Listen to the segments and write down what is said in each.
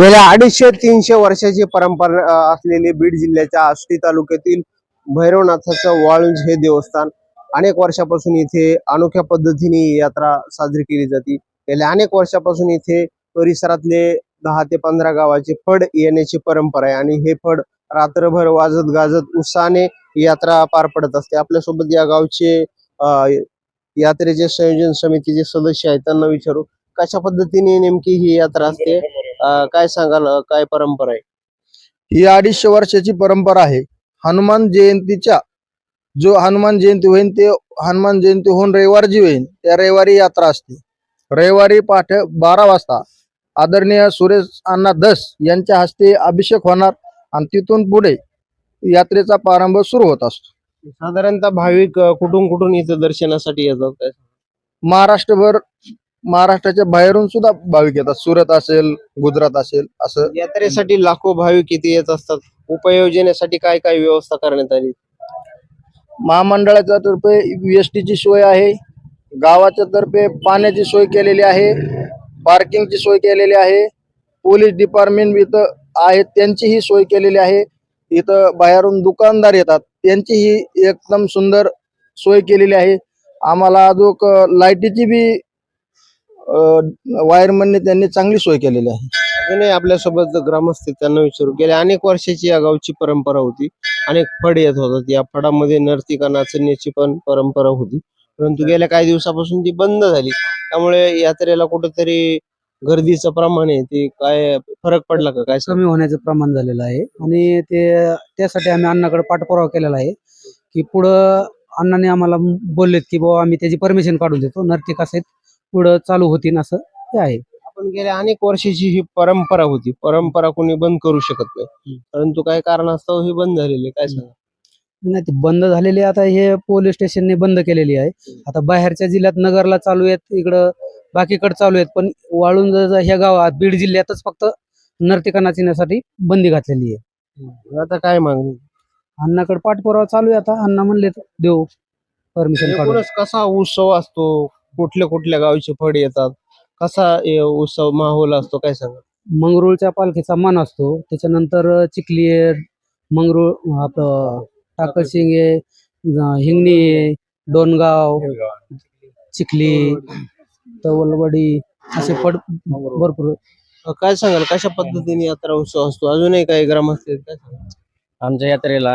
गेल्या अडीचशे तीनशे वर्षाची परंपरा असलेली असलेले बीड जिल्ह्याच्या आष्टी तालुक्यातील भैरवनाथाचं वाळुंज हे देवस्थान अनेक वर्षापासून इथे अनोख्या पद्धतीने यात्रा साजरी केली जाते. गेल्या अनेक वर्षापासून इथे परिसरातले दहा ते पंधरा गावाचे फड येण्याची परंपरा आहे आणि हे फड रात्रभर वाजत गाजत उत्साहाने यात्रा पार पडत असते. आपल्यासोबत या गावचे यात्रेचे संयोजन समितीचे सदस्य आहेत त्यांना विचारू कशा पद्धतीने नेमकी ही यात्रा असते? अ, काय सांगाल? अ, काय परंपरा आहे? ही अडीचशे वर्षाची परंपरा आहे. हनुमान जयंतीच्या जो हनुमान जयंती होईल ते हनुमान जयंती होऊन रविवार जी होईल त्या रविवारी यात्रा असते. रविवारी पाठ बारा वाजता आदरणीय सुरेश अण्णा दस यांच्या हस्ते अभिषेक होणार आणि तिथून पुढे यात्रेचा प्रारंभ सुरू होत असतो. साधारणतः भाविक अ, कुठून कुठून इथं दर्शनासाठी येतात? काय? महाराष्ट्रभर महाराष्ट्राच्या बाहेरून सुद्धा भाविक येतात. सुरत असेल गुजरात असेल असं. यात्रेसाठी लाखो भाविक इथे येत असतात. उपयोजनेसाठी काय काय व्यवस्था करण्यात आली? महामंडळाच्या तर्फे ची सोय आहे. गावाच्या तर्फे पाण्याची सोय केलेली आहे. पार्किंगची सोय केलेली आहे. पोलीस डिपार्टमेंट इथं आहेत त्यांचीही सोय केलेली आहे. इथं बाहेरून दुकानदार येतात. त्यांचीही एकदम सुंदर सोय केलेली आहे. आम्हाला अजून लाईटीची बी वायरमनने त्यांनी चांगली सोय केलेली आहे. अजूनही आपल्यासोबत ग्रामस्थ त्यांना विचारू. गेल्या अनेक वर्षाची या गावची परंपरा होती. अनेक फड येत होतात. या फडामध्ये नर्तिका नाचण्याची पण परंपरा होती. परंतु गेल्या काही दिवसापासून ती बंद झाली. त्यामुळे यात्रेला कुठेतरी गर्दीचं प्रमाण आहे. ते काय फरक पडला का? काय कमी होण्याचं प्रमाण झालेलं आहे. आणि ते त्यासाठी आम्ही अण्णाकडे पाठपुरावा केलेला आहे की पुढं अण्णाने आम्हाला बोललेत की बाबा आम्ही त्याची परमिशन काढून देतो. नर्तिका सहित पुढं चालू होतील असं ते आहे. आपण गेल्या अनेक वर्षाची ही परंपरा होती. परंपरा कोणी बंद करू शकत नाही. परंतु काय कारणास्तव ही बंद झालेली आहे. काय सांगा? नाही ते बंद झालेली आता हे पोलीस स्टेशनने बंद केलेली आहे. आता बाहेरच्या जिल्ह्यात नगरला चालू आहेत इकडं बाकीकडे चालू आहेत पण वाळून ह्या गावात बीड जिल्ह्यातच फक्त नर्तिका नाचण्यासाठी बंदी घातलेली आहे. आता काय मागणी? अण्णाकडे पाठपुरावा चालू आहे आता. अण्णा म्हणले देऊ परमिशन काढून. एकूणच कसा उत्सव असतो? कुठल्या कुठल्या गावचे फड येतात? कसा उत्सव माहोल असतो? काय सांगा? मंगरुळच्या पालखीचा मान असतो. त्याच्यानंतर चिखली आहे मंगरुळ आपलं टाकरसिंग आहे हिंगणी आहे डोनगाव चिखली तवलवाडी असे पड भरपूर. काय सांगाल? कशा पद्धतीने यात्रा उत्सव असतो? अजूनही काही ग्रामस्थ आहेत? काय सांगाल? आमच्या यात्रेला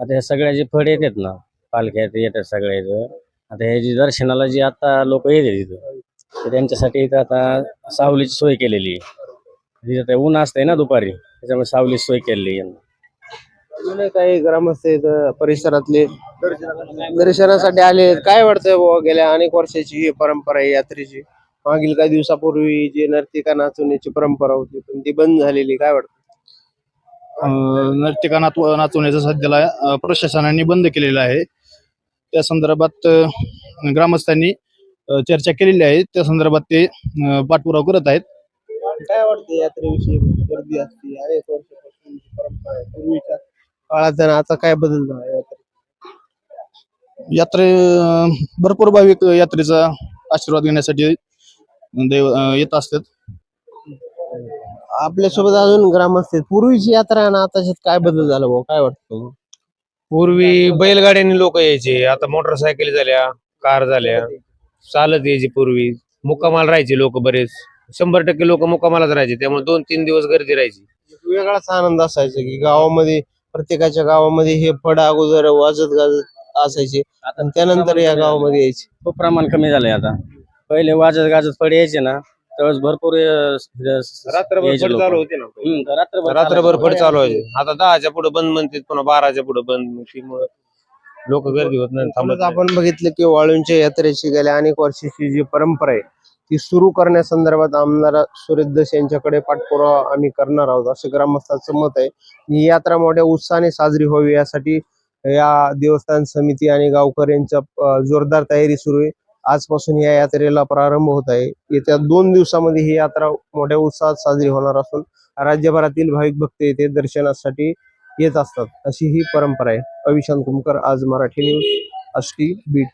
आता हे सगळ्या जे फड येतात ना पालख्या येतात सगळे इथं. आता हे जी दर्शनाला जी आता लोक येतात इथं तर त्यांच्यासाठी इथं आता सावलीची सोय केलेली आहे. तिथं ते ऊन असतंय ना दुपारी त्याच्यामुळे सावलीची सोय केलेली आहे अजूनही काही ग्रामस्थ आहेत अं, परिसरातले दर्शनासाठी आले आहेत. काय वाटतंय बाबा गेल्या अनेक वर्षाची ही परंपरा आहे यात्रेची? मागील काही दिवसापूर्वी जे नर्तिका नाचवण्याची परंपरा होती पण ती बंद झालेली काय वाटतं अं, नर्तिका नाच नाचवण्याचं सध्याला अं, प्रशासनाने बंद केलेलं आहे. त्या संदर्भात ग्रामस्थांनी चर्चा केलेली आहे. त्या संदर्भात ते पाठपुरावा करत आहेत. काय वाटतं यात्रेविषयी? गर्दी असते अनेक वर्षापासून परंपरा आहे. पूर्वीच्या काळात आणि आता काय बदल झाला? यात्रे अं, भरपूर भाविक यात्रेचा आशीर्वाद घेण्यासाठी देव येत असतात. आपल्यासोबत अजून ग्रामस्थ पूर्वीची यात्रा आणि आताच्यात काय बदल झाला भाऊ? काय वाटतं पूर्वी बैलगाड्याने लोक यायचे. आता मोटरसायकल झाल्या कार झाल्या. चालत यायची पूर्वी. मुक्कामाला राहायचे लोक बरेच. शंभर टक्के लोक मुक्कामालाच राहायचे. त्यामुळे दोन तीन दिवस गर्दी राहायची. वेगळाच आनंद असायचा की गावामध्ये प्रत्येकाच्या गावामध्ये हे फड अगोदर वाजत गाजत असायचे. आणि त्यानंतर या गावामध्ये यायचे. खूप प्रमाण कमी झालंय आता. पहिले वाजत गाजत फड यायचे ना. त्यावेळेस भरपूर रात्रभर फड. चालू होते ना हम्म, रात्रभर रात्रभर फड चालायचे. चालू व्हायचे आता दहाच्या पुढे बंद म्हणतात पुन्हा बाराच्या पुढे बंद त्यामुळे लोक गर्दी होत नाही थांबत थांबत नाही. आपण बघितलं की वाळूंच्या यात्रेची गेल्या अनेक वर्षाची जी परंपरा आहे ती सुरू करण्यासंदर्भात आमदार सुरेश दस यांच्याकडे पाठपुरावा आम्ही करणार आहोत असं ग्रामस्थांचं मत आहे ही यात्रा मोठ्या उत्साहाने साजरी व्हावी यासाठी या देवस्थान समिती आणि गावकऱ्यांच्या अं, जोरदार तयारी सुरू आहे आजपासून या यात्रेला प्रारंभ होत आहे. येत्या दोन दिवसामध्ये ही यात्रा मोठ्या उत्साहात साजरी होणार असून राज्यभरातील भाविक भक्त येथे दर्शनासाठी येत असतात. अशी ही परंपरा आहे. अविशांत कुमकर आज मराठी न्यूज अष्टी बीट